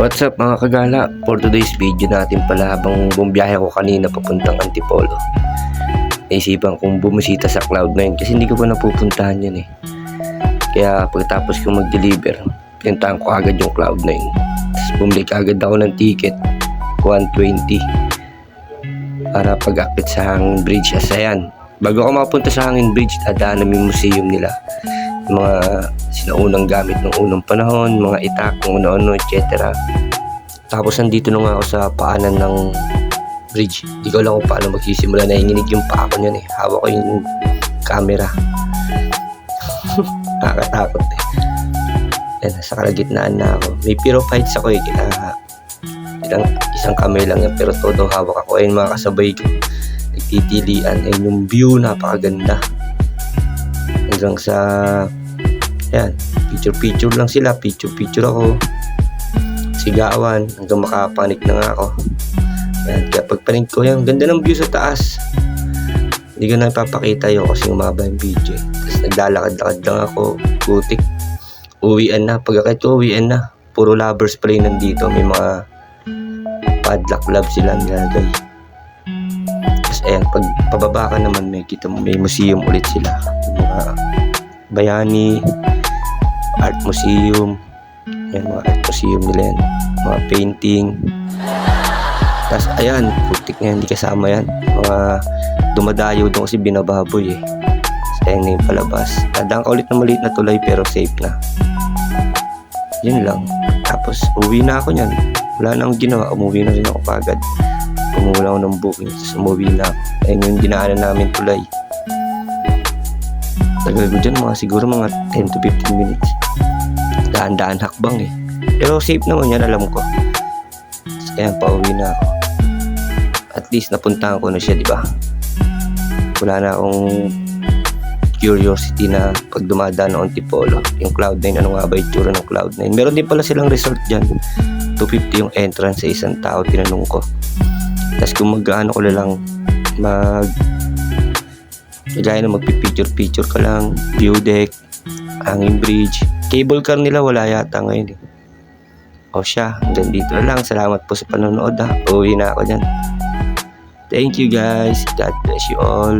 What's up mga kagala? For today's video natin pala habang bumiyahe ko kanina papuntang Antipolo. Naisipan kong bumisita sa Cloud9 kasi hindi ko pa napupuntahan yan eh. Kaya pagkatapos ko mag-deliver, pinuntahan ko agad yung Cloud9. Tapos bumili agad ako ng ticket, 120 para pag-akit sa Hangin Bridge. As ayan, bago ako mapunta sa Hangin Bridge, dadaan namin yung museum nila. Mga sinaunang gamit ng unang panahon, mga itak, kung ano-ano, etc. Tapos nandito na nga ako sa paanan ng bridge. Hindi ko alam kung paano magsisimula. Nanginginig yung paa ko niyan eh. Hawak ko yung camera. Nakakatakot eh. Yan, nasa kalagitnaan na ako. May pyrophytes ako eh. Kaya ilang, isang kamay lang yan. Pero todo hawak ako. Ayun mga kasabay ko. Nagtitilian. Ayun yung view. Napakaganda. Hanggang sa yan. Picture-picture lang sila. Picture-picture ako. Sigawan. Hanggang makapanik na nga ako. Yan. Kaya pagpanig ko yan. Ganda ng view sa taas. Hindi ko na ipapakita yun kasi umaba yung video. eh. Tapos naglalakad-lakad lang ako. Putik. Uwian na. Pagkakit ko, uwian na. Puro lovers pa rin nandito. May mga padlock love sila nilagay. Tapos ayan, pag pababa ka naman, may kita mo, may museum ulit sila. Yung Mga bayani, art museum. Yan, mga art museum nila yan. Mga painting. Tapos ayan, putik na hindi kasama yan. Mga dumadayo doon kasi binababoy eh. Ayan na yung palabas. Tadaan ka ulit na maliit na tulay pero safe na. Yun lang. Tapos uwi na ako niyan. Wala na akong ginawa. Umuwi na rin ako kagad. Kumuha ako ng booking. Tapos umuwi na. Ayun yung dinaanan namin tulay. Tagal ko dyan mga siguro mga 10 to 15 minutes. Daan-daan hakbang eh. Pero safe naman yan alam ko. Kaya pauwi na ako. At least napuntahan ko na siya, di ba? Wala na akong curiosity na pag dumadaan ng Antipolo. Yung Cloud9, ano nga ba itsura ng Cloud9? Meron din pala silang resort dyan. 250 yung entrance sa isang tao, tinanong ko. Tapos kung mag-ano ko lang, mag... Kagaya na magpipicture-picture ka lang, view deck, hanging bridge. Cable car nila wala yata ngayon eh. O siya, hanggang dito na lang. Salamat po sa panonood ha. Uwi na ako dyan. Thank you guys. God bless you all.